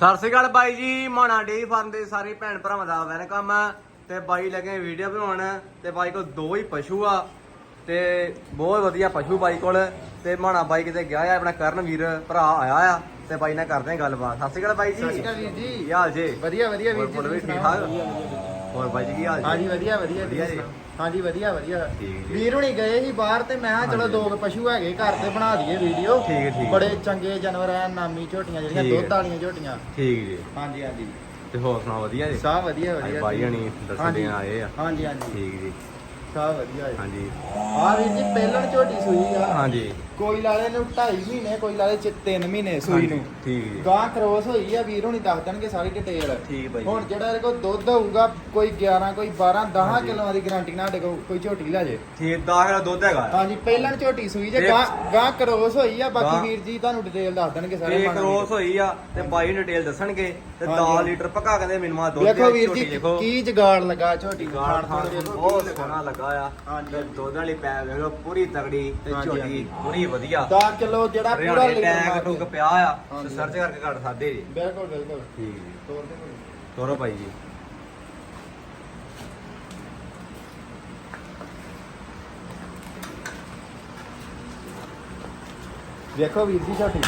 ਸਤਿ ਸ਼੍ਰੀ ਅਕਾਲ ਬਾਈ ਜੀ ਮਾਣਾ dairy farm ਦੇ ਸਾਰੇ ਭੈਣ ਭਰਾਵਾਂ ਦਾ ਵੈਲਕਮ। ਤੇ ਬਾਈ ਲੱਗੇ ਵੀਡੀਓ ਬਣਾਉਣ ਤੇ ਬਾਈ ਕੋਲ ਦੋ ਹੀ ਪਸ਼ੂ ਆ ਤੇ ਬਹੁਤ ਵਧੀਆ ਪਸ਼ੂ ਬਾਈ ਕੋਲ। ਤੇ ਮਾਣਾ ਬਾਈ ਕਿਤੇ ਗਿਆ ਆ ਆਪਣਾ ਕਰਨ ਵੀਰ ਭਰਾ ਆਇਆ ਆ ਤੇ ਬਾਈ ਨਾਲ ਕਰਦੇ ਆ ਗੱਲਬਾਤ। ਸਤਿ ਸ਼੍ਰੀ ਅਕਾਲ ਬਾਈ ਜੀ। ਸਤਿ ਸ਼੍ਰੀ ਅਕਾਲ ਵੀਰ ਜੀ। ਕੀ ਹਾਲ ਜੀ? ਵਧੀਆ ਵਧੀਆ ਵੀਰ ਜੀ ਠੀਕ? ਠਾਕ? ਹੋਰ ਬਾਈ ਜੀ ਕੀ ਹਾਲ ਹਾਂਜੀ ਵਧੀਆ ਵਧੀਆ ਵਧੀਆ ਜੀ। ਹਾਂਜੀ ਵਧੀਆ ਵਧੀਆ ਠੀਕ ਜੀ। ਵੀਰ ਹੁਣੀ ਗਏ ਸੀ ਬਾਹਰ ਤੇ ਮੈਂ ਕਿਹਾ ਚਲੋ ਹਾਂਜੀ। ਦੋ ਕੁ ਪਸ਼ੂ ਹੈਗੇ ਘਰ ਤੇ ਬਣਾ ਦਈਏ ਵੀਡੀਓ ਠੀਕ ਹੈ, ਠੀਕ ਹੈ। ਬੜੇ ਚੰਗੇ ਜਾਨਵਰ ਆ ਨਾਮੀ ਝੋਟੀਆਂ ਜਿਹੜੀਆਂ ਠੀਕ ਹੈ। ਦੁੱਧ ਵਾਲੀਆਂ ਝੋਟੀਆਂ ਠੀਕ ਜੀ ਹਾਂਜੀ ਹਾਂਜੀ ਤੇ ਹੋਰ ਸੁਣਾਓ ਵਧੀਆ ਜੀ ਸਭ ਵਧੀਆ ਵਧੀਆ ਬਾਈ ਹਣੀ ਦੱਸਦੇ ਹਾਂਜੀ। ਆਏ ਆ ਹਾਂਜੀ ਹਾਂਜੀ ਠੀਕ ਜੀ ਸਭ ਵਧੀਆ ਹੈ ਹਾਂਜੀ। ਆ ਵੀਰ ਜੀ ਪਹਿਲਣ ਝੋਟੀ ਸੂਈ ਆ। ਹਾਂਜੀ। ਕੋਈ ਲਾਲੇ ਨੂੰ 2.5 ਮਹੀਨੇ ਕੋਈ ਲਾਲੇ ਚ 3 ਮਹੀਨੇ ਸੂਈ ਨੂੰ। ਠੀਕ ਜੀ। ਗਾਂ ਕ੍ਰੋਸ ਹੋਈ ਆ ਵੀਰ ਹੁਣੀ ਦੱਸ ਦੇਣਗੇ ਸਾਰੀ ਡਿਟੇਲ ਠੀਕ ਬਾਈ ਹੁਣ ਜਿਹੜਾ ਇਹਦੇ ਕੋਲ ਦੁੱਧ ਹੋਊਗਾ ਕੋਈ 11 ਕੋਈ 12 10 ਹਾਂਜੀ। ਕਿਲੋਆਂ ਦੀ ਗਾਰੰਟੀ ਨਾਲ ਸਾਡੇ ਕੋਲ ਕੋਈ ਝੋਟੀ ਲੈ ਜੇ। ਠੀਕ ਦਾਖਲਾ ਦੁੱਧ ਹੈਗਾ। ਆ। ਹਾਂਜੀ ਪਹਿਲਾਂ ਝੋਟੀ ਸੂਈ ਜੇ ਤੇ- ਗਾਂ ਗਾਂ ਕ੍ਰੋਸ ਹੋਈ ਆ ਬਾਕੀ ਵੀਰ ਜੀ ਤੁਹਾਨੂੰ ਡਿਟੇਲ ਦੱਸ ਦੇਣਗੇ ਸਾਰੇ ਮਾਣ ਕ੍ਰੋਸ ਹੋਈ ਆ ਤੇ ਬਾਈ ਡਿਟੇਲ ਦੱਸਣਗੇ ਤੇ ਹਾਂਜੀ। 10 ਲੀਟਰ ਪੱਕਾ ਕਹਿੰਦੇ ਮਿਨਮਾ ਦੁੱਧ ਦੇਖੋ ਆ, ਵੀਰ ਜੀ ਕੀ ਜਗਾੜ ਲੱਗਾ ਝੋਟੀ ਨੂੰ। ਗਾਲ ਖਾਣ ਖਾਣ ਤੋਂ ਦੇਖੋ ਬਹੁਤ ਕੀ ਸੋਹਣਾ ਲੱਗਾ। ਆ ਹਾਂਜੀ, ਤੇ। ਦੁੱਧ ਵਾਲੀ ਪੈ ਵੇਖੋ ਪੂਰੀ ਤਗੜੀ ਤੇ ਹਾਂਜੀ, ਝੋਟੀ। ਪੂਰੀ ਵਧੀਆ 10 ਕਿਲੋ ਜਿਹੜਾ ਪੂਰਾ ਹਰਿਆਣੇ ਟੈਗ ਟੁਕ। ਪਿਆ ਆ ਹਾਂਜੀ। ਸਰਚ ਕਰਕੇ ਘੱਟ ਖਾਦੇ ਜੀ ਬਿਲਕੁਲ ਬਿਲਕੁਲ ਠੀਕ ਜੀ ਤੋਰ ਦੇ ਕੋਈ। ਤੋਰੋ ਭਾਈ ਜੀ ਦੇਖੋ ਵੀਰ ਜੀ ਕੀ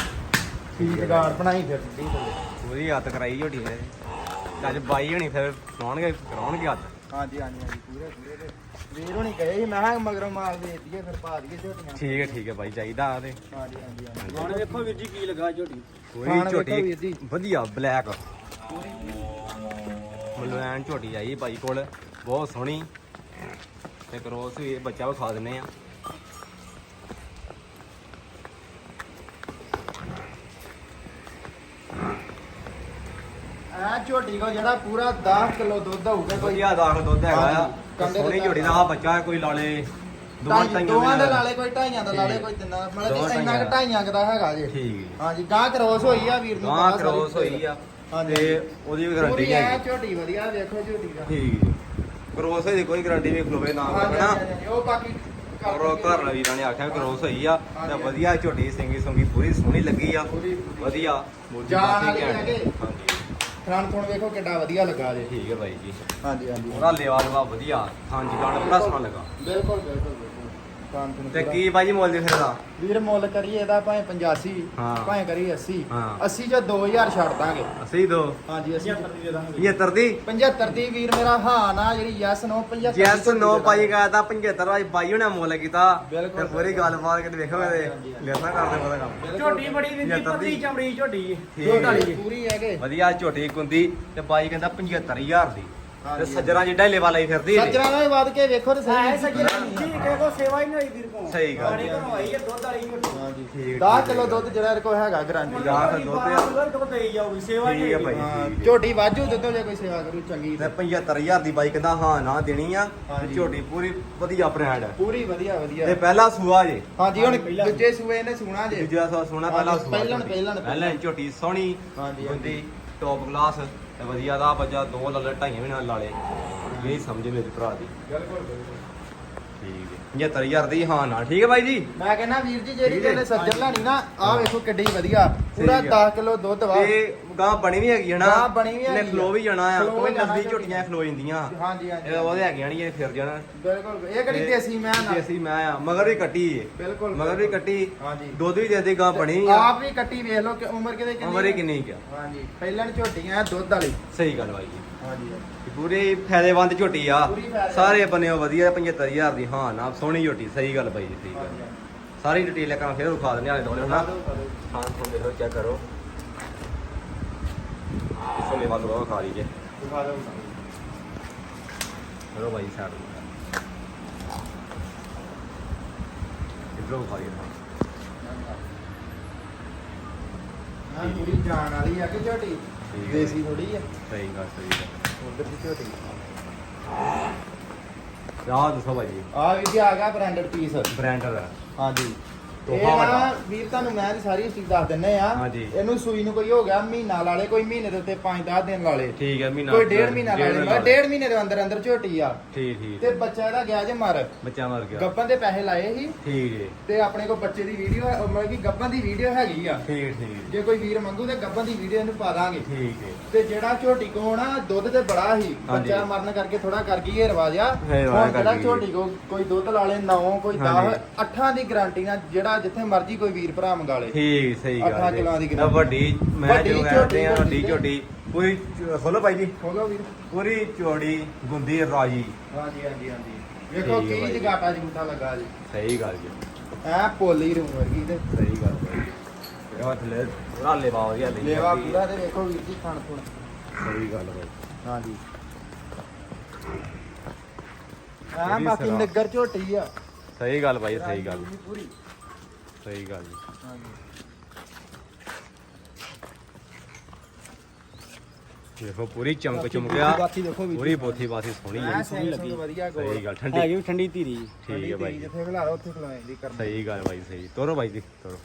ਠੀਕ। ਜਗਾੜ ਬਣਾਈ ਫਿਰਦੀ ਪੂਰੀ ਹੱਥ ਕਰਾਈ ਝੋਟੀ ਨੇ ਅੱਜ ਬਾਈ ਹਣੀ ਫਿਰ ਕਰਾਉਣਗੇ ਕਰਾਉਣਗੇ ਹੱਥ ਹਾਂਜੀ ਹਾਂਜੀ ਹਾਂਜੀ ਪੂਰੇ ਪੂਰੇ ਤੇ ਵੀਰ ਹੁਣੀ ਗਏ ਸੀ ਮੈਂ ਕਿਹਾ ਮਗਰੋਂ ਮਾਲ ਦੇ ਦਈਏ ਫਿਰ ਪਾ ਦਈਏ ਝੋਟੀਆਂ। ਠੀਕ ਹੈ ਠੀਕ ਹੈ ਬਾਈ ਚਾਹੀਦਾ ਆ ਤੇ। ਹਾਂਜੀ ਹਾਂਜੀ ਹਾਂਜੀ। ਹੁਣ ਵੇਖੋ ਵੀਰ ਜੀ ਕੀ ਲੱਗਾ ਝੋਟੀ। ਖਾਣ ਵੇਖੋ ਝੋਟੀ ਜੀ। ਵਧੀਆ ਬਲੈਕ ਮਲਵੈਨ ਝੋਟੀ ਆਈ ਬਾਈ ਕੋਲ ਬਹੁਤ ਸੋਹਣੀ। ਤੇ ਕ੍ਰੋਸ ਵੀ ਇਹ ਬੱਚਾ ਵਿਖਾ ਦਿੰਨੇ ਆ ਆ ਝੋਟੀ ਕੋ ਜਿਹੜਾ ਪੂਰਾ 10 ਕਿਲੋ ਦੁੱਧ ਹੋਊਗਾ ਕੋਈ। ਵਧੀਆ ਦਾਖਲ ਦੁੱਧ ਹੈਗਾ ਆ। ਕੰਡੇ ਸੋਹਣੀ ਦੇ ਆ ਬੱਚਾ ਕੋਈ ਲਾਲੇ ਦੋਵਾਂ ਢਾਈ- ਢਾਈਆਂ ਦੋਵਾਂ ਦੇ ਲਾਲੇ ਕੋਈ ਢਾਈਆਂ ਦਾ ਲਾਲੇ। ਕੋਈ ਤਿੰਨਾਂ ਦਾ। ਦੋਵਾਂ ਮਤਲਬ ਕਿ ਇੰਨਾ ਢਾਈਆਂ ਕੁ ਢਾਈਆਂ ਕੁ ਦਾ ਹੈਗਾ ਜੇ। ਠੀਕ ਜੀ ਹਾਂਜੀ ਗਾਂ ਕ੍ਰੋਸ ਹੋਈ ਆ ਵੀਰ ਦੀ ਗਾਂ ਪਤਾ ਸਾਰੀ ਕ੍ਰੋਸ ਹੋਈ ਆ। ਹਾਂਜੀ। ਤੇ ਉਹਦੀ ਵੀ ਗਾਰੰਟੀ ਪੂਰੀ ਨਹੀਂ ਐ ਹੈਗੀ। ਝੋਟੀ ਵਧੀਆ ਵੇਖੋ ਝੋਟੀ ਦਾ। ਠੀਕ ਜੀ ਕ੍ਰੋਸ ਦੀ ਕੋਈ ਗਾਰੰਟੀ ਨਹੀਂ ਖਲੋਵੇ ਨਾ ਹਾਂਜੀ, ਨਾ ਹਾਂਜੀ, ਉਹ ਬਾਕੀ ਔਰ ਘਰ ਵਾਲੇ ਵੀਰਾਂ ਨੇ ਆਖਿਆ ਕ੍ਰੋਸ ਹੋਈ ਆ। ਤੇ ਹਾਂਜੀ। ਵਧੀਆ ਝੋਟੀ ਸਿੰਗੀ ਸੁੰਗੀ ਪੂਰੀ ਸੋਹਣੀ ਲੱਗੀ ਆ। ਪੂਰੀ ਵਧੀਆ। ਮੂਰਤੀ ਜਾਨ ਵਾਲੀ। ਹੈਗੇ। ਖਾਣ ਖੁਣ ਵੇਖੋ ਕਿੱਡਾ ਵਧੀਆ ਲੱਗਾ ਜੇ। ਠੀਕ ਹੈ ਬਾਈ ਜੀ। ਹਾਂਜੀ ਹਾਂਜੀ। ਉਹਦਾ ਲਿਵਾ ਲਵਾ ਵਧੀਆ। ਹਾਂਜੀ ਗਾਣਾ ਬੜਾ ਸੋਹਣਾ ਲੱਗਾ। ਬਿਲਕੁਲ ਬਿਲਕੁਲ ਬਿਲਕੁਲ। ਤੇ। ਕੀ ਬਾਈ ਜੀ ਮੁੱਲ ਦੇ ਫਿਰ ਦਾ ਵੀਰ ਮੁੱਲ ਕਰੀਏ ਇਹਦਾ ਭਾਵੇਂ 85 ਹਾਂ। ਭਾਵੇਂ ਕਰੀਏ 80 ਹਾਂ। 80 ਚ 2000 ਛੱਡ ਦਾਂਗੇ ਅਸੀਂ ਦੋ ਹਾਂਜੀ 80 75 ਦੀ ਦੇ ਦਾਂਗੇ 75 ਦੀ 75 ਦੀ ਵੀਰ ਮੇਰਾ ਹਾਂ ਨਾ ਜਿਹੜੀ ਯੈਸ ਨੋ 75 ਜੈਸ ਨੋ ਪਾਈ ਗਿਆ ਤਾਂ 75 ਵਾਲੀ ਬਾਈ ਉਹਨੇ ਮੁੱਲ ਕੀਤਾ ਬਿਲਕੁਲ। ਤੇ ਪੂਰੀ ਗੱਲਬਾਤ ਹਾਂਜੀ, ਇਹਦੇ ਹਾਂਜੀ। ਲੈਣਾ ਕਰਦੇ ਪਤਾ ਕੰਮ। ਝੋਟੀ ਬੜੀ ਜੀ 75 ਪਤਲੀ। ਚਮੜੀ ਝੋਟੀ ਠੀਕ ਹੈ। ਜੀ ਪੂਰੀ ਹੈਗੇ ਵਧੀਆ ਝੋਟੀ ਕੁੰਦੀ ਤੇ ਬਾਈ ਕਹਿੰਦਾ 75000 ਦੀ ਤੇ ਹਾਂਜੀ। ਸੱਜਰਾਂ ਜਿੱਡਾ ਲੇਵਾ ਲਈ ਫਿਰਦੀ ਇਹਦੀ। ਸੱਜਣਾ ਨਾਲ ਵੱਧ ਕੇ ਵੇਖੋ ਤੇ ਸਹੀ ਜੀ ਕੋ ਸੇਵਾ ਹੀ ਨਹੀਂ ਹੋਈ ਵੀਰ ਕੋ ਸਹੀ ਗੱਲ ਗਾੜੀ ਘਰੋਂ ਆਈ ਹੈ ਦੁੱਧ ਵਾਲੀ ਝੋਟੀ ਹਾਂਜੀ ਠੀਕ 10 ਠੀਕ ਕਿਲੋ ਹੈ। ਦੁੱਧ ਜਿਹੜਾ ਇਹਦੇ ਕੋਲ ਹੈਗਾ ਗਾਰੰਟੀ ਜਾ ਕੇ ਦੁੱਧ ਆ। ਦੁੱਧ ਤੋਂ ਦੇਈ ਜਾਊਗੀ ਸੇਵਾ ਹੀ ਠੀਕ ਹੈ ਨਹੀਂ ਭਾਈ। ਹੋਈ ਹਾਂ, ਠੀਕ ਹੈ। ਝੋਟੀ ਵਾਜੂ ਦੁੱਧੋ ਜੇ ਕੋਈ ਸੇਵਾ ਕਰੂ ਚੰਗੀ ਤੇ 75000 ਦੀ ਬਾਈ ਕਹਿੰਦਾ ਹਾਂ ਨਾ ਦੇਣੀ ਆ ਤੇ ਹਾਂਜੀ। ਝੋਟੀ ਪੂਰੀ ਵਧੀਆ ਬ੍ਰਾਂਡ ਹੈ ਪੂਰੀ ਵਧੀਆ ਤੇ ਵਧੀਆ ਪਹਿਲਾ ਸੂਆ ਜੇ ਹਾਂਜੀ ਹੁਣ ਪਹਿਲਾਂ- ਦੂਜੇ ਸੂਏ ਨੇ ਸੁਣਾ ਜੇ ਦੂਜਾ ਸੂਆ ਸੋਨਾ ਪਹਿਲਾ ਹਾਂਜੀ, ਸੂਆ ਪਹਿਲਾਂ- ਝੋਟੀ। ਪਹਿਲਾਂ- ਪਹਿਲਾਂ ਝੋਟੀ ਸੋਹਣੀ ਹਾਂਜੀ, ਗੁੰਦੀ ਟੌਪ ਕਲਾਸ ਤੇ ਵਧੀਆ ਦਾ ਬੱਜਾ ਦੋ ਲੱਲ, ਢਾਈਆਂ ਵੀ ਨਾਲ ਲਾ ਲਾਲੇ ਇਹ ਸਮਝ ਮੇਰੇ ਭਰਾ ਦੀ। ਬਿਲਕੁਲ ਠੀਕ ਹੈ। 75000 ਦੀ ਹਾਂ ਨਾ ਠੀਕ ਹੈ ਬਾਈ ਜੀ? ਮੈਂ ਕਹਿੰਦਾ ਵੀਰ ਜੀ ਜਿਹੜੀ ਠੀਕ ਹੈ। ਸੱਜਣ ਲੈਣੀ ਨਾ ਆਹ। ਵੇਖੋ ਕਿੱਡੀ ਵਧੀਆ। ਪੂਰਾ ਸਹੀ ਆ। 10 ਕਿਲੋ ਦੁੱਧ ਵਾ। ਤੇ ਗਾਂ ਬਣੀ ਵੀ ਹੈਗੀ ਹੈ ਨਾ। ਗਾਂ ਬਣੀ ਵੀ ਇਹਨੇ ਹੈਗੀ ਆ। ਖਲੋ ਵੀ ਜਾਣਾ ਆ। ਖਲੋ ਕੋਈ ਜਾਣਾ ਨਸਲੀ ਝੋਟੀਆਂ। ਖਲੋ ਜਾਂਦੀਆਂ। ਹਾਂਜੀ ਹਾਂਜੀ ਉਹਦੇ ਹੈਗੀਆਂ ਨਹੀਂ ਇਹ ਫਿਰ ਜਾਣਾ। ਬਿਲਕੁਲ। ਇਹ ਕਿਹੜੀ ਦੇਸੀ ਮੈਂ ਨਾ ਦੇਸੀ ਮੈਂ ਆ। ਮਗਰ ਵੀ ਕੱਟੀ ਏ। ਬਿਲਕੁਲ ਮਗਰ ਵੀ ਕੱਟੀ। ਹਾਂਜੀ। ਦੁੱਧ ਵੀ ਦੇ ਦੇ ਗਾਂ ਬਣੀ ਆ। ਆਪ ਵੀ ਕੱਟੀ ਵੇਖ ਲਓ ਕਿ ਉਮਰ ਕਿਤੇ ਕਿੰਨੀ ਉਮਰ ਹੈ। ਕਿੰਨੀ ਕਿਆ ਹਾਂਜੀ। ਪਹਿਲਾਂ ਝੋਟੀਆਂ ਦੁੱਧ ਵਾਲੀ। ਸਹੀ ਗੱਲ ਬਾਈ ਜੀ। ਹਾਂਜੀ ਇਹ ਪੂਰੀ ਫਾਇਦੇਮੰਦ ਝੋਟੀ ਆ। ਪੂਰੀ ਫਾਇਦੇਮੰਦ। ਸਾਰੇ ਬੰਨਿਓ ਵਧੀਆ 75000 ਦੀ। ਹਾਂ ਨਾ ਸੋਹਣੀ ਝੋਟੀ ਸਹੀ ਗੱਲ ਬਾਈ ਜੀ ਠੀਕ ਗੱਲ ਸਾਰੀ ਡਿਟੇਲ ਕਰਾਂ ਫਿਰ ਵਿਖਾ ਦਿੰਦੇ ਆਲੇ ਦੋਲੇ ਹਨਾ ਹਾਂ ਤੋਂ ਦੇਖੋ ਚੈੱਕ ਕਰੋ। ਇਸਲੇ ਵਾਲ ਰੋ ਖਾ ਲੀਜੇ ਕਰੋ ਬਾਈ ਸਾਈਡ ਇਧਰੋਂ ਖਾ ਲੀਜੇ ਹਾਂ ਪੂਰੀ ਜਾਨ ਵਾਲੀ ਆ ਕਿ ਝੋਟੀ? ਠੀਕ ਹੈ। ਦੇਸੀ ਥੋੜੀ ਆ। ਸਹੀ ਗੱਲ ਸਹੀ ਗੱਲ। ਉਧਰ ਦੀ ਝੋਟੀ। ਆਹ ਦੱਸੋ ਬਾਈ ਜੀ ਆ ਵੀ ਜੀ ਆ ਗਿਆ ਬ੍ਰਾਂਡਡ ਪੀਸ ਬ੍ਰਾਂਡਰ ਆ। ਹਾਂਜੀ ਇਹ ਤੋਹਫਾ ਨਾ ਵੱਡਾ। ਵੀਰ ਤੁਹਾਨੂੰ ਮੈਂ ਸਾਰੀ ਚੀਜ਼ ਦੱਸ ਦਿੰਨੇ ਆ। ਹਾਂਜੀ। ਇਹਨੂੰ ਸੂਈ ਨੂੰ ਕੋਈ ਹੋ ਗਿਆ ਮਹੀਨਾ ਲਾ ਲੇ ਕੋਈ ਮਹੀਨੇ ਦੇ ਉੱਤੇ 5-10 ਦਿਨ ਲਾ ਲੇ। ਠੀਕ ਹੈ ਮਹੀਨਾ ਕੋਈ ਡੇਢ ਮਹੀਨਾ ਲਾ ਡੇਢ ਲੇ ਮਹੀਨਾ ਮੈਂ ਡੇਢ ਮਹੀਨੇ ਦੇ ਅੰਦਰ ਅੰਦਰ ਝੋਟੀ ਆ। ਠੀਕ ਠੀਕ। ਤੇ ਬੱਚਾ ਇਹਦਾ ਗਿਆ ਜੇ ਮਰ। ਬੱਚਾ ਮਰ ਗਿਆ। ਗੱਪਨ ਦੇ ਪੈਸੇ ਲਾਏ ਸੀ। ਠੀਕ ਜੀ ਤੇ ਆਪਣੇ ਕੋਲ ਬੱਚੇ ਦੀ ਵੀਡੀਓ ਮਤਲਬ ਕਿ ਗੱਪਨ ਦੀ ਵੀਡੀਓ ਹੈਗੀ ਆ। ਠੀਕ ਠੀਕ। ਜੇ ਕੋਈ ਵੀਰ ਮੰਗੂ ਤੇ ਗੱਪਨ ਦੀ ਵੀਡੀਓ ਇਹਨੂੰ ਪਾ ਦਾਂਗੇ। ਠੀਕ ਹੈ ਤੇ ਜਿਹੜਾ ਝੋਟੀ ਕੋ ਨਾ ਦੁੱਧ ਤੇ ਬੜਾ। ਬੱਚਾ ਮਰਨ ਕਰਕੇ ਥੋੜਾ ਕਰ ਗਈ ਇਹ ਰਵਾਜ ਆ। ਇਹ ਰਿਵਾਜ ਹੁਣ ਕਰ ਜਿਹੜਾ ਗਈ। ਝੋਟੀ ਕੋ ਕੋਈ ਦੁੱਧ ਲਾ ਲੇ 9 ਕੋਈ 10 ਹਾਂਜੀ। 8 ਦੀ ਗਾਰੰਟੀ ਨਾਲ ਜਿਹੜਾ ਜਿੱਥੇ ਮਰਜ਼ੀ ਕੋਈ ਵੀਰ ਭਰਾ ਮੰਗਾ ਲੇ। ਠੀਕ ਸਹੀ ਅੱਠਾਂ ਗੱਲ ਕਿੱਲੋਆਂ ਦੀ ਜੀ ਗਿਣਤੀ। ਵੱਡੀ ਮੈਂ ਵੱਡੀ ਜੋ ਕਹਿੰਦੇ ਆ ਝੋਟੀ, ਵੱਡੀ ਝੋਟੀ ਪੂਰੀ ਚ- ਖੋਲੋ ਭਾਈ ਜੀ। ਖੋਲੋ ਵੀਰ। ਪੂਰੀ ਚੋੜੀ ਗੁੰਦੀ ਰਾਜੀ। ਹਾਂਜੀ ਹਾਂਜੀ ਹਾਂਜੀ। ਵੇਖੋ ਠੀਕ ਹੈ ਕੀ ਬਾਈ। ਜਗਾਟਾ ਜੂਟਾ ਲੱਗਾ ਜੀ। ਸਹੀ ਗੱਲ ਜੀ। ਐ ਪੋਲੀ ਰੂਮ ਵਰਗੀ ਤੇ। ਸਹੀ ਗੱਲ ਭਾਈ ਇਹ ਹੱਥ ਲੈ ਰਾਲੇ ਬਾਵਾ ਗਿਆ ਲਈ ਲੇਵਾ ਜਾਂਦੀ ਹੈ। ਪੂਰਾ ਤੇ ਵੇਖੋ ਵੀਰ ਜੀ ਖਾਣ ਖੁਣ ਸਹੀ ਗੱਲ ਭਾਈ। ਹਾਂਜੀ। ਐ ਇਹਦੀ ਬਾਕੀ। ਨਗਰ ਝੋਟੀ ਆ। ਸਹੀ ਗੱਲ ਭਾਈ ਸਹੀ ਗੱਲ। ਪੂਰੀ। ਸਹੀ ਗੱਲ ਜੀ। ਦੇਖੋ ਪੂਰੀ ਚਮਕ ਚਮਕਿਆ ਬਾਕੀ ਦੇਖੋ ਵੀ ਪੂਰੀ ਪੋਥੀ ਬਾਥੀ ਸੋਹਣੀ ਹੈ ਸਹੀ ਲੱਗੀ। ਵਧੀਆ ਗੋਲ ਸਹੀ ਗੱਲ ਠੰਡੀ ਹੈਗੀ ਵੀ ਠੰਡੀ ਧੀਰੀ ਠੀਕ ਹੈ ਭਾਈ ਜਿੱਥੇ ਖਿਲਾ ਲਓ ਉੱਥੇ ਖਿਲਾਏ ਦੀ ਕਰਨੀ। ਸਹੀ ਗੱਲ ਭਾਈ ਸਹੀ। ਤੋਰੋ ਭਾਈ ਜੀ ਤੋਰੋ।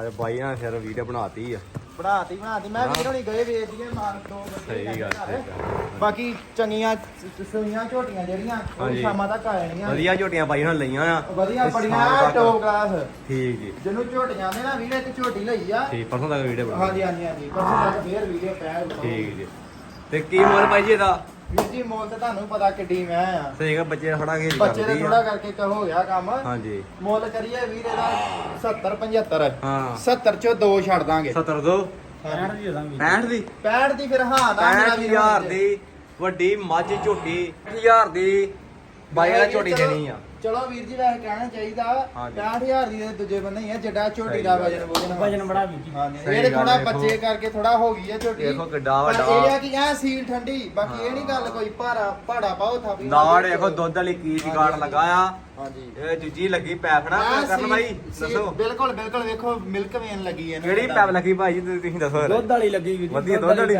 ਅਰੇ ਭਾਈ ਨਾਲ ਫਿਰ ਵੀਡੀਓ ਬਣਾਤੀ ਆ। ਬਣਾਤੀ ਬਣਾਤੀ। ਮੈਂ ਵੀਰ ਹੋਣੀ ਗਏ ਵੇਚ ਦੀਏ ਮਾਲ ਦੋ। ਸਹੀ ਗੱਲ। ਸਹੀ ਗੱਲ। ਬਾਕੀ ਚੰਗੀਆਂ ਸੂਈਆਂ ਝੋਟੀਆਂ ਜਿਹੜੀਆਂ ਉਹ ਹਾਂਜੀ। ਸ਼ਾਮਾਂ ਤੱਕ ਆ ਜਾਣੀਆਂ। ਵਧੀਆ ਝੋਟੀਆਂ ਭਾਈ ਹੁਣ ਲਈਆਂ ਆ ਵਧੀਆ ਤੇ ਬੜੀਆਂ ਸ਼ਾਮ ਤੱਕ- ਟੋਪ ਕਲਾਸ ਠੀਕ ਜੀ। ਜਿਹਨੂੰ ਝੋਟੀਆਂ ਨੇ ਨਾ ਵੀਰੇ ਇੱਕ ਝੋਟੀ ਲਈ ਆ। ਠੀਕ ਪਰਸੋਂ ਤੱਕ ਵੀਡੀਓ ਬਣਾ ਹਾਂਜੀ ਹਾਂਜੀ ਹਾਂਜੀ। ਪਰਸੋਂ ਤੱਕ ਫੇਰ ਵੀਡੀਓ ਪੈ ਠੀਕ ਜੀ। ਤੇ ਕੀ ਮੁੱਲ ਭਾਈ ਜੀ ਇਹਦਾ? ਵੀਰ ਜੀ ਮੋਲ ਤੇ ਤੁਹਾਨੂੰ ਪਤਾ ਕਿੱਡੀ ਮੈਂ ਆ। ਸਹੀ ਗੱਲ ਬੱਚੇ ਥੋੜਾ ਖੇਡ ਬੱਚੇ ਦੇ ਥੋੜਾ ਕਰਕੇ ਕ ਹੋ ਗਿਆ ਕੰਮ। ਹਾਂਜੀ। ਮੁੱਲ ਕਰੀਏ ਵੀਰ ਇਹਦਾ 70 75 ਹਾਂ। 70 ਚੋਂ ਦੋ ਛੱਡ ਦਾਂਗੇ। 70 ਦੋ। 60 ਦੀ ਦੇ ਦਾਂਗੇ। 65 ਦੀ? 65 ਦੀ ਫਿਰ ਹਾਂ ਦਾ ਮੇਰਾ ਵੀਰ 65000 ਦੀ। ਵੱਡੀ ਮੱਝ ਝੋਟੀ 1000 ਦੀ ਬਾਈ ਦਾ ਝੋਟੀ ਦੇਣੀ ਆ। ਚਲੋ ਵੀਰ ਜੀ ਵੈਸੇ ਕਹਿਣਾ ਚਾਹੀਦਾ ਹਾਂਜੀ। 65000 ਦੀ ਤੇ ਦੂਜੇ ਬੰਦੇ ਹੀ ਆ ਜਿਹੜਾ ਝੋਟੀ ਸਹੀ ਦਾ ਗੱਲ ਵਜਨ ਵਜਨ ਵਜਨ ਬੜਾ ਵੀ ਜੀ। ਹਾਂਜੀ ਸਹੀ ਇਹਦੇ ਗੱਲ ਥੋੜਾ ਦੇਖੋ। ਬੱਚੇ ਕਰਕੇ ਥੋੜਾ ਹੋ ਗਈ ਹੈ ਝੋਟੀ। ਦੇਖੋ ਕਿੱਡਾ ਪਰ ਵੱਡਾ। ਇਹ ਆ ਕਿ ਐ ਸੀਲ ਠੰਡੀ ਬਾਕੀ ਇਹ ਨਹੀਂ ਗੱਲ ਕੋਈ ਭਾਰਾ ਭਾੜਾ ਪਾਓ ਥਾਪੀ ਨਾੜ ਦੇਖੋ ਦੁੱਧ ਵਾਲੀ ਕੀ ਜਗਾੜ ਲੱਗਾ ਆ ਹਾਂਜੀ। ਇਹ ਜੁੱਜੀ ਲੱਗੀ ਪੈਪ ਨਾ ਕਰਨ ਸੀਲ- ਦੱਸੋ। ਬਿਲਕੁਲ ਬਿਲਕੁਲ ਵੇਖੋ ਮਿਲਕ ਵੇਨ ਲੱਗੀ ਹੈ ਕਿਹੜੀ ਪੈਪ ਲੱਗੀ ਭਾਈ ਜੀ ਤੁਸੀਂ ਤੁਸੀਂ ਦੱਸੋ ਦੁੱਧ ਵਾਲੀ ਲੱਗੀ ਵੀ ਵਧੀਆ ਦੁੱਧ ਵਾਲੀ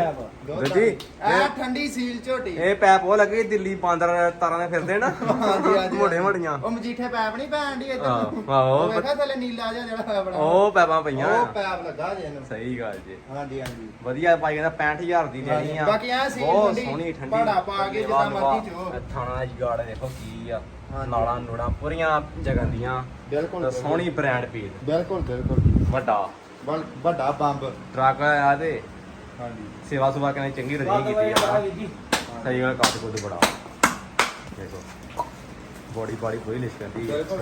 ਜੀ ਐ ਠੰਡੀ ਸੀਲ ਝੋਟੀ। ਇਹ ਪੈਪ ਉਹ ਲੱਗੀ ਦਿੱਲੀ ਬਾਂਦਰ ਤਾਰਾਂ ਦੇ ਫਿਰਦੇ ਨਾ। ਹਾਂਜੀ ਹਾਂਜੀ ਮੋੜੇ ਮੋੜੀਆਂ ਉਹ ਮਜੀਠੇ ਪੈਪ ਨਹੀਂ ਪੈਣ ਦੀ ਇੱਧਰ। ਆਹੋ, ਆਹੋ। ਉਹ ਵੇਖਾ ਥੱਲੇ ਨੀਲਾ ਜਿਹਾ ਜਿਹੜਾ ਬਣਾ। ਉਹ ਪੈਪਾਂ ਪਈਆਂ। ਉਹ ਪੈਪ ਲੱਗਾ ਜੇ ਇਹਨੂੰ। ਸਹੀ ਗੱਲ ਜੀ। ਹਾਂਜੀ ਹਾਂਜੀ। ਵਧੀਆ ਭਾਈ ਕਹਿੰਦਾ 65000 ਦੀ ਦੇਣੀ ਆ। ਬਾਕੀ ਐਂ ਸੀਲ ਬਹੁਤ ਠੰਡੀ, ਸੋਹਣੀ ਠੰਡੀ। ਭਾੜਾ ਪਾ ਕੇ ਜਿੱਦਾਂ ਮਰਜ਼ੀ ਚੋ। ਇਹ ਥਾਣਾ ਜਗਾੜ ਦੇਖੋ ਕੀ ਆ। ਨਾਲਾਂ ਨੂੜਾਂ ਪੂਰੀਆਂ ਜਗਨ ਦੀਆਂ ਬਿਲਕੁਲ ਤੇ ਸੋਹਣੀ ਬ੍ਰਾਂਡ ਪੀਸ ਬਿਲਕੁਲ ਬਿਲਕੁਲ ਵੱਡਾ। ਵੱਲ- ਵੱਡਾ ਬੰਬ। ਟਰੱਕ ਆ ਤੇ ਹਾਂਜੀ। ਸੇਵਾ ਸੁਭਾ ਕਹਿੰਦੇ ਚੰਗੀ ਰਜੀ ਕੀਤੀ ਆ। ਸਹੀ ਗੱਲ ਕੱਟ ਕੁੱਦ ਬੜਾ। ਦੇਖੋ ਬੋਡੀ ਬਾਡੀ ਪੂਰੀ ਲਿਸ ਕਰਦੀ ਬਿਲਕੁਲ।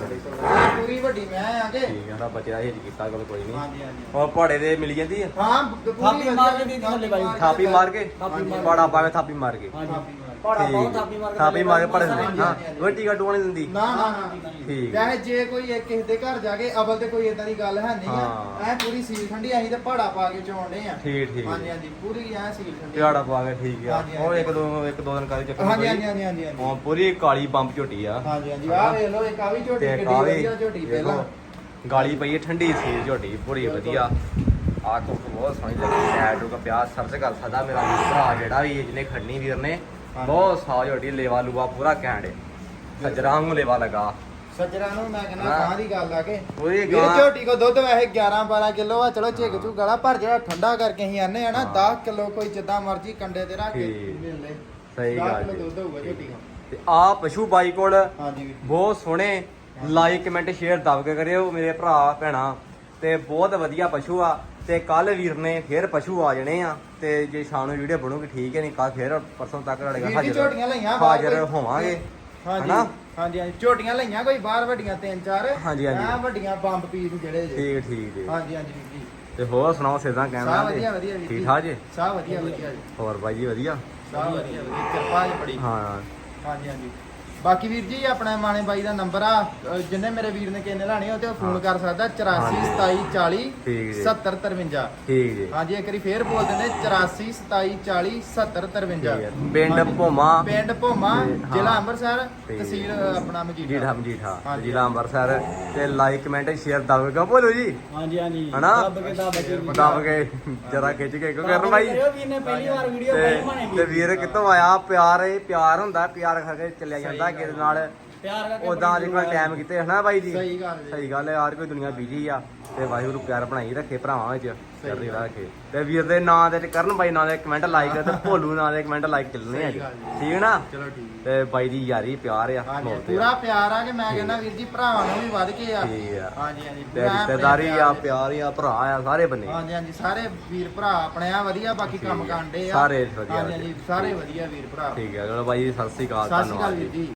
ਪੂਰੀ ਵੱਡੀ ਮੈਂ ਆ ਕੇ। ਠੀਕ ਆ ਨਾ ਬੱਚੇ ਦਾ ਹਿੱਜ ਕੀਤਾ ਕੋਲ ਕੋਈ ਨਹੀਂ। ਹਾਂਜੀ ਹਾਂਜੀ। ਉਹ ਪਹਾੜੇ ਦੇ ਮਿਲ ਜਾਂਦੀ ਆ? ਹਾਂ ਬ- ਪੂਰੀ ਥਾਪੀ ਮਾਰ ਕੇ ਦੀ ਥੱਲੇ ਬਾਈ। ਥਾਪੀ ਮਾਰ ਕੇ। ਥਾਪੀ ਮਾਰ ਕੇ। ਪਾੜਾ ਪਾ ਕੇ। ਥਾਪੀ ਮਾਰ ਕੇ। ਹਾਂਜੀ। ਠੀਕ। ਬਹੁਤ ਥਾਪੀ ਮਾਰ ਕੇ ਥਾਪੀ ਮਾਰ ਕੇ ਪੜੇ ਹਾਂ। ਉਹ ਟੀਕਾ ਟੂਆ ਨਹੀਂ ਦਿੰਦੀ। ਨਾ ਨਾ ਨਾ ਠੀਕ ਵੈਸੇ ਜੇ ਕੋਈ ਇਹ ਕਿਸੇ ਦੇ ਘਰ ਜਾ ਕੇ ਅਵਲ ਤੇ ਕੋਈ ਇਦਾਂ ਦੀ ਗੱਲ ਹੈ ਨਹੀਂ ਆ। ਐ ਪੂਰੀ ਸੀਲ ਠੰਡੀ ਅਸੀਂ ਤੇ ਪਹਾੜਾ ਪਾ ਕੇ ਚੋਣਦੇ ਆ। ਠੀਕ ਠੀਕ। ਹਾਂਜੀ ਹਾਂਜੀ ਪੂਰੀ ਐ ਸੀਲ ਠੰਡੀ। ਪਿਆੜਾ ਪਾ ਕੇ ਠੀਕ ਆ। ਹਾਂਜੀ। ਇੱਕ ਦੋ ਇੱਕ ਦੋ ਦਿਨ ਕਾਲੀ ਚੱਕਰ ਹਾਂਜੀ ਹਾਂਜੀ ਹਾਂਜੀ ਹਾਂਜੀ। ਹਾਂ ਪੂਰੀ ਕਾਲੀ ਬੰਪ ਝੋਟੀ ਆ। ਹਾਂਜੀ ਹਾਂਜੀ ਆਹ ਵੇਖ ਲਓ ਇੱਕ ਆ ਵੀ ਝੋਟੀ ਕਿੱਡੀ ਵਧੀਆ ਝੋਟੀ ਪਹਿਲਾਂ। ਗਾਲੀ ਪਈ ਹੈ ਠੰਡੀ ਸੀ ਝੋਟੀ ਪੂਰੀ ਵਧੀਆ। ਆ ਕੋ ਬਹੁਤ ਸੋਹਣੀ ਲੱਗੀ। ਐਡ ਨੂੰ ਪਿਆ ਸਰਚ ਕਰ ਸਕਦਾ ਮੇਰਾ ਭਰਾ ਜਿਹੜਾ ਵੀ ਜਿਹਨੇ ਖੜਨੀ ਵੀਰ ਨੇ। ਬਹੁਤ ਸਾਹ ਝੋਟੀ ਲੇਵਾ ਲੂਆ ਪੂਰਾ ਘੈਂਟ ਸਜਰਾਂ ਨੂੰ ਲੇਵਾ ਲਗਾ। ਸੱਜਣਾ ਨੂੰ ਮੈਂ ਕਹਿੰਦਾ ਹਾਂ। ਗਾਂ ਦੀ ਗੱਲ ਆ ਕੇ ਪੂਰੀ ਵੀਰ ਗਾਂ। ਝੋਟੀ ਕੋ ਦੁੱਧ ਵੈਸੇ 11 12 ਕਿਲੋ ਆ ਚਲੋ ਝਿੱਕ ਝੂ ਗਲਾ ਪਰ ਜਿਹੜਾ ਠੰਡਾ ਕਰਕੇ ਅਸੀਂ ਆਨੇ ਆ ਨਾ ਹਾਂ। 10 ਕਿਲੋ ਕੋਈ ਜਿੱਦਾਂ ਮਰਜ਼ੀ ਕੰਡੇ ਤੇ ਰੱਖ ਕੇ ਠੀਕ। ਮਿਲ ਲੈ ਸਹੀ 10 ਗੱਲ ਕਿਲੋ। ਦੁੱਧ ਹੋਊਗਾ ਝੋਟੀ ਕੋ। ਤੇ ਆ ਪਸ਼ੂ ਬਾਈ ਕੋਲ ਹਾਂਜੀ ਵੀਰ। ਬਹੁਤ ਸੋਹਣੇ ਲਾਈਕ ਕਮੈਂਟ ਸ਼ੇਅਰ ਦਬ ਕੇ ਕਰਿਓ ਮੇਰੇ ਭਰਾ ਭੈਣਾ। ਤੇ ਬਹੁਤ ਵਧੀਆ ਪਸ਼ੂ ਆ। ਤੇ ਕੱਲ ਵੀਰ ਨੇ ਫੇਰ ਪਸ਼ੂ ਆ ਜਾਣੇ ਆ ਤੇ ਜੇ ਸ਼ਾਮ ਨੂੰ ਵੀਡੀਓ ਬਣੂਗੀ ਠੀਕ ਹੈ ਨਹੀਂ ਕੱਲ ਫੇਰ ਪਰਸੋਂ ਤੱਕ ਤੁਹਾਡੇ ਵੀਰ ਜੀ ਹਾਜ਼ਰ ਝੋਟੀਆਂ ਲਈਆਂ ਬਾਹਰ ਹਾਜ਼ਰ ਕੋਈ- ਹੋਵਾਂਗੇ ਹਾਂਜੀ ਹਨਾ? ਹਾਂਜੀ ਹਾਂਜੀ ਝੋਟੀਆਂ ਲਈਆਂ ਕੋਈ ਬਾਹਰ ਵੱਡੀਆਂ ਤਿੰਨ ਚਾਰ? ਹਾਂਜੀ, ਹਾਂਜੀ। ਐਂ ਵੱਡੀਆਂ ਬੰਬ ਪੀਸ ਜਿਹੜੇ ਜੇ। ਠੀਕ ਠੀਕ ਜੀ। ਹਾਂਜੀ ਹਾਂਜੀ ਵੀਰ ਜੀ। ਤੇ ਹੋਰ ਸੁਣਾਓ ਸਿੱਧਾ ਸਾਹ ਕਹਿਣਾ ਵਧੀਆ ਵਧੀਆ ਵੀਰ ਜੀ। ਠੀਕ ਠਾਕ ਜੀ? ਸਾਹ ਵਧੀਆ ਵਧੀਆ ਜੀ। ਹੋਰ ਬਾਈ ਜੀ ਵਧੀਆ? ਸਾਹ ਵਧੀਆ ਵਧੀਆ ਕਿਰਪਾ ਜੀ ਬੜੀ। ਹਾਂ। ਹਾਂਜੀ ਹਾਂਜੀ। ਬਾਕੀ ਵੀਰ ਜੀ ਆਪਣਾ ਮਾਣੇ ਬਾਈ ਦਾ ਨੰਬਰ ਆ। ਜਿੰਨੇ ਮੇਰੇ ਵੀਰ ਨੇ ਕਿੰਨੇ ਲਾਣੇ ਉਹ ਤੇ ਉਹ ਫੋਨ ਹਾਂ। ਕਰ ਸਕਦਾ 84 ਹਾਂਜੀ। 27 40 ਠੀਕ ਜੀ। 70 53 ਠੀਕ ਜੀ। ਹਾਂਜੀ ਇੱਕ ਵਾਰੀ ਫੇਰ ਬੋਲ ਦਿੰਦੇ 84 27 40 70 53 ਠੀਕ ਹੈ। ਪਿੰਡ ਭੋਮਾ। ਪਿੰਡ ਭੋਮਾ ਤੇ ਹਾਂ। ਜ਼ਿਲ੍ਹਾ ਅੰਮ੍ਰਿਤਸਰ ਤੇ ਤਹਿਸੀਲ ਆਪਣਾ ਮਜੀਠਾ। ਜੀਠਾ ਮਜੀਠਾ। ਹਾਂਜੀ। ਜ਼ਿਲ੍ਹਾ ਅੰਮ੍ਰਿਤਸਰ। ਤੇ ਲਾਈਕ ਕਮੈਂਟ ਸ਼ੇਅਰ ਦਬ ਕੇ ਬੋਲੋ ਜੀ? ਹਾਂਜੀ ਹਾਂਜੀ। ਹਨਾ? ਦੱਬ ਕੇ ਦੱਬ ਕੇ। ਦਬ ਕੇ ਜਰਾ ਖਿੱਚ ਕੇ ਕਿਉਂ ਕਰਨ ਬਾਈ? ਵੀਰ ਨੇ ਪਹਿਲੀ ਵਾਰ ਵੀਡੀਓ ਤੇ ਪਾਈ ਬਣੇ ਤੇ ਵੀਰ। ਕਿੱਥੋਂ ਆਇਆ? ਪਿਆਰ ਇਹ ਪਿਆਰ ਹੁੰਦਾ ਪਿਆਰ ਖਾ ਕੇ ਚੱਲਿਆ ਜਾਂਦਾ। ਕਿਸੇ ਦੇ ਨਾਲ ਪਿਆਰ ਕਰਕੇ ਉਦਾਂ ਅੱਜ ਕੱਲ੍ਹ ਟਾਈਮ ਕੀਤੇ ਹਨਾ ਬਾਈ ਜੀ? ਸਹੀ ਗੱਲ ਜੀ। ਸਹੀ ਗੱਲ ਹੈ ਯਾਰ ਕੋਈ ਦੁਨੀਆ ਬਿਜ਼ੀ ਆ ਤੇ ਵਾਹਿਗੁਰੂ ਪਿਆਰ ਬਣਾਈ ਰੱਖੇ ਭਰਾਵਾਂ ਵਿੱਚ ਚੜ੍ਹਦੀ ਰੱਖੇ। ਤੇ ਵੀਰ ਦੇ ਨਾਂ ਦੇ ਤੇ ਕਰਨ ਬਾਈ ਨਾਂ ਦੇ ਕਮੈਂਟ ਲਾਈਕ ਤੇ ਭੋਲੂ ਨਾਂ ਦੇ ਕਮੈਂਟ ਲਾਈਕ ਚੱਲਣੇ ਆ ਜੀ। ਸਹੀ ਗੱਲ ਜੀ। ਠੀਕ ਨਾ? ਚਲੋ ਠੀਕ ਤੇ ਬਾਈ ਦੀ ਯਾਰੀ ਪਿਆਰ ਆ ਹਾਂਜੀ ਮੌਤ ਤੇ ਪੂਰਾ ਪਿਆਰ ਆ ਕਿ ਮੈਂ ਕਹਿੰਦਾ ਵੀਰ ਜੀ ਭਰਾਵਾਂ ਨੂੰ ਵੀ ਵੱਧ ਕੇ ਆ। ਠੀਕ ਆ। ਹਾਂਜੀ ਹਾਂਜੀ ਤੇ ਪੂਰਾ ਆਪਣੇ ਰਿਸ਼ਤੇਦਾਰੀ ਆ ਪਿਆਰ। ਪਿਆਰ ਆ ਭਰਾ ਆ ਸਾਰੇ ਬੰਨੇ। ਹਾਂਜੀ ਹਾਂਜੀ ਸਾਰੇ ਵੀਰ ਭਰਾ ਆਪਣੇ ਆ ਵਧੀਆ ਬਾਕੀ ਕੰਮ। ਕਾਂਡੇ ਆ। ਸਾਰੇ ਵਧੀਆ, ਹਾਂਜੀ ਹਾਂਜੀ ਸਾਰੇ ਵਧੀਆ ਵੀਰ ਭਰਾ। ਠੀਕ ਹੈ ਚਲੋ ਬਾਈ ਜੀ, ਸਤਿ ਸ੍ਰੀ ਅਕਾਲ ਸਤਿ ਸ਼੍ਰੀ ਅਕਾਲ ਧੰਨਵਾਦ ਵੀਰ ਜੀ।